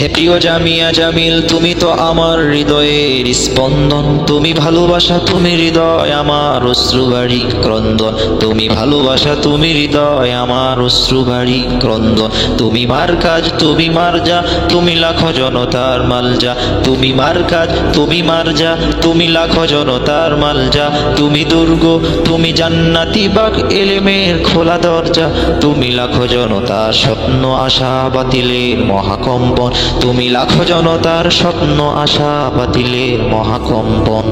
হে প্রিয় জামিয়া জামিল, তুমি তো আমার হৃদয়ের স্পন্দন। তুমি ভালোবাসা, তুমি হৃদয়, আমার অশ্রুবাড়ি ক্রন্দন। তুমি ভালোবাসা, তুমি হৃদয়, আমার অশ্রুবাড়ি ক্রন্দন। তুমি মার কাজ, তুমি মার যা, তুমি লাখো জনতার মাল যা। তুমি মার কাজ, তুমি মার যা, তুমি লাখো জনতার মাল যা। তুমি দুর্গ, তুমি জান্নাতি বাগ এলেমের খোলা দরজা। তুমি লাখো জনতার স্বপ্ন, আশা, বাতিলের মহাকম্পন। তুমি লাখো জনতার স্বপ্ন আশা বাতিলে মহাকম্পন।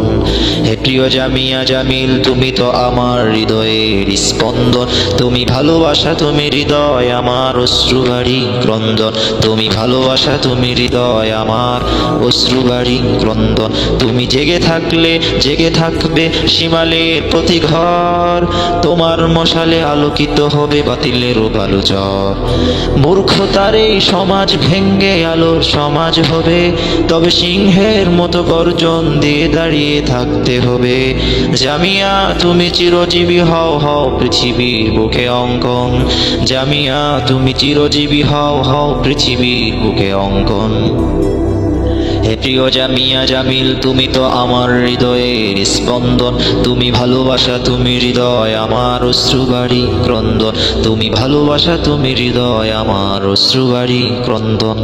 হে প্রিয় জামিয়া জামিল, তুমি তো আমার হৃদয়ের স্পন্দন। তুমি ভালোবাসা, তুমি হৃদয় আমার অশ্রুবাড়ি ক্রন্দন। তুমি ভালোবাসা, তুমি হৃদয় আমার অশ্রুবাড়ি ক্রন্দন। তুমি জেগে থাকলে, জেগে থাকবে সীমালের প্রতি ঘর তোমার মশালে আলোকিত হবে বাতিলের বালুচর। মূর্খতার এই সমাজ ভেঙ্গে আলোর সমাজ হবে, তবে সিংহের মতো গর্জন দিয়ে দাঁড়িয়ে থাকতে হবে। জামিয়া, তুমি চিরজীবী হও হও পৃথিবীর বুকে অঙ্কন। জামিয়া, তুমি চিরজীবী হও হও পৃথিবীর বুকে অঙ্কন। হে প্রিয় জামিয়া জামিল, তুমি তো আমার হৃদয়ের স্পন্দন। তুমি ভালোবাসা, তুমি হৃদয় আমার অশ্রুবাড়ি ক্রন্দন। তুমি ভালোবাসা, তুমি হৃদয় আমার অশ্রুবাড়ি ক্রন্দন।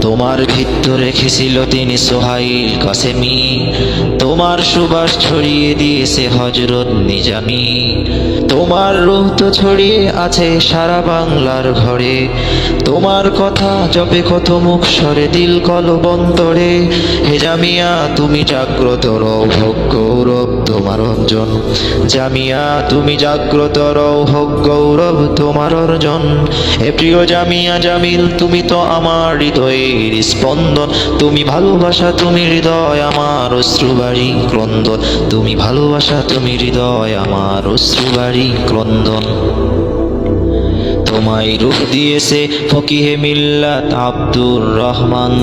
তোমার ভিত্ত রেখেছিল তিনি সোহাইল কাসেমি। তোমার সুবাস ছড়িয়ে দিয়েছে হজরত নিজামি। তোমার রূহ তো ছড়িয়ে আছে সারা বাংলার ঘরে। তোমার কথা জপে কত মুখ সরে দিল কলবন্তরে। জামিয়া, তুমি জাগ্রত রও ভোগ গৌরব তোমার অর্জন। জামিয়া, তুমি জাগ্রত রও ভোগ গৌরব তোমার অর্জন। হে প্রিয় জামিয়া জামিল, তুমি তো আমার হৃদয়ের স্পন্দন। তুমি ভালোবাসা, তুমি হৃদয় আমার অশ্রুবাড়ি ক্রন্দন। তুমি ভালোবাসা, তুমি হৃদয় আমার অশ্রুবাড়ি ক্রন্দন। তোমায় রূপ দিয়েছে ফকিহে মিল্লাত আব্দুর রহমান।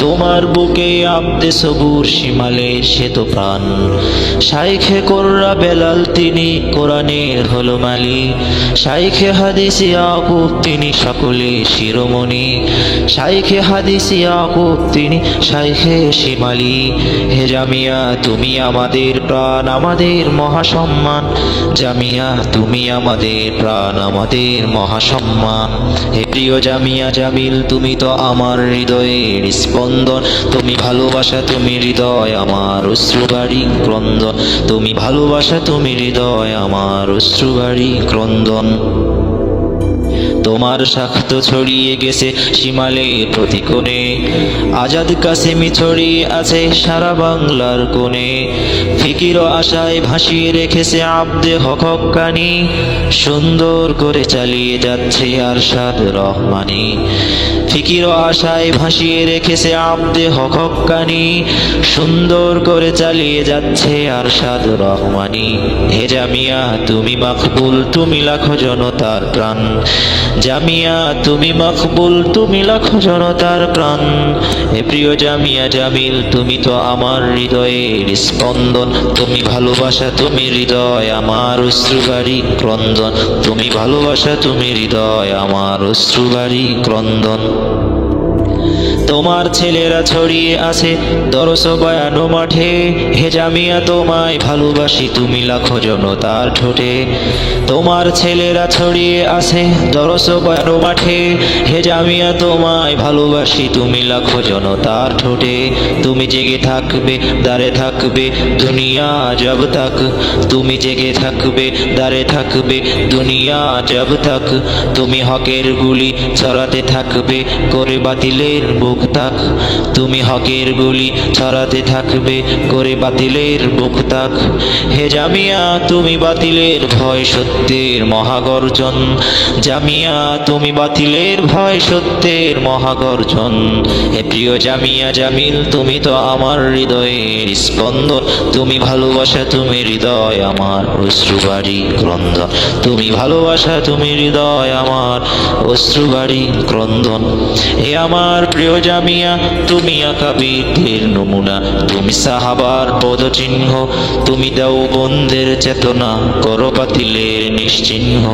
তোমার বুকে আব্দে সবুর সীমালে সে তো প্রাণ। শাইখে কোর্রা বেলাল তিনি কোরআনের হলো মালি। শাইখে হাদিস ইয়াকুব তিনি সকলে শিরোমণি। শাইখে হাদিস ইয়াকুব তিনি শাইখে শিমালি। হে জামিয়া, তুমি আমাদের প্রাণ, আমাদের মহাসম্মান। জামিয়া, তুমি আমাদের প্রাণ, আমাদের মহাসম্মান। হে প্রিয় জামিয়া জামিল, তুমি তো আমার হৃদয়ের স্পন্দন তুমি ভালোবাসা, তুমি হৃদয় আমার অশ্রুবাড়ি ক্রন্দন, তুমি ভালোবাসা, তুমি হৃদয় আমার অশ্রুবাড়ি ক্রন্দন। তোমার স্বার্থ ছড়িয়ে গেছে সীমালের প্রতি কোণে আজাদ কাসেমি ছড়িয়ে আছে সারা বাংলার কোণে। ফিকির আশায় ভাসিয়ে রেখেছে আব্দে হকানি। সুন্দর করে চালিয়ে যাচ্ছে আরশাদ রহমানি। ফিকির আশায় ভাসিয়ে রেখেছে আব্দে হকানি। সুন্দর করে চালিয়ে যাচ্ছে আরশাদ রহমানি। হেজামিয়া তুমি মাকবুল, তুমি লাখো জনতার প্রাণ। জামিয়া, তুমি মকবুল, তুমি লাখো জনতার প্রাণ। হে প্রিয় জামিয়া জামিল, তুমি তো আমার হৃদয়ের স্পন্দন। তুমি ভালোবাসা, তুমি হৃদয়, আমার অশ্রুবাড়ি ক্রন্দন। তুমি ভালোবাসা, তুমি হৃদয়, আমার অশ্রুবাড়ি ক্রন্দন। তোমার ছেলেরা ছড়িয়ে আছে। দরস বয়ানো মাঠে। হে জামিয়া, তোমায় ভালোবাসি তুমি লাখো জনতার ঠোঁটে। তোমার ছেলেরা ছড়িয়ে আছে। দরস বয়ানো মাঠে। হে জামিয়া, তোমায় ভালোবাসি তুমি লাখো জনতার ঠোঁটে। তুমি জেগে থাকবে দাঁড়ে থাকবে, দুনিয়া জব তাক তুমি জেগে থাকবে দাঁড়ে থাকবে, দুনিয়া জব তাক তুমি হকের গুলি ছড়াতে থাকবে, করে বাতিলের বুক তাক তুমি হকের গুলি ছড়াতে থাকবে করে বাতিলের বুক তাক। হে জামিয়া, তুমি বাতিলের ভয় সত্যের মহাগর্জন। জামিয়া, তুমি বাতিলের ভয় সত্যের মহাগর্জন। হে প্রিয় জামিয়া জামিল, তুমি তো আমার হৃদয়ের স্পন্দন। তুমি ভালোবাসা, তুমি হৃদয় আমার অশ্রুবাড়ি ক্রন্দন। তুমি ভালোবাসা, তুমি হৃদয় আমার অশ্রুবাড়ি ক্রন্দন। এ আমার প্রিয় জামিয়া তুমি আকাবিরদের নমুনা। তুমি সাহাবার পদচিহ্ন, তুমি দাও বন্ধের চেতনা, করো বাতিলের নিশ্চিহ্ন।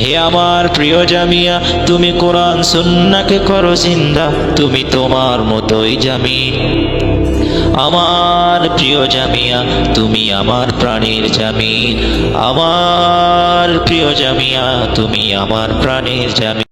হে আমার প্রিয় জামিয়া, তুমি কোরআন সুন্নাকে করো জিন্দা, তুমি তোমার মতোই জামিন আমার প্রিয় জামিয়া, তুমি আমার প্রাণের জামিন আমার প্রিয় জামিয়া, তুমি আমার প্রাণের জামিন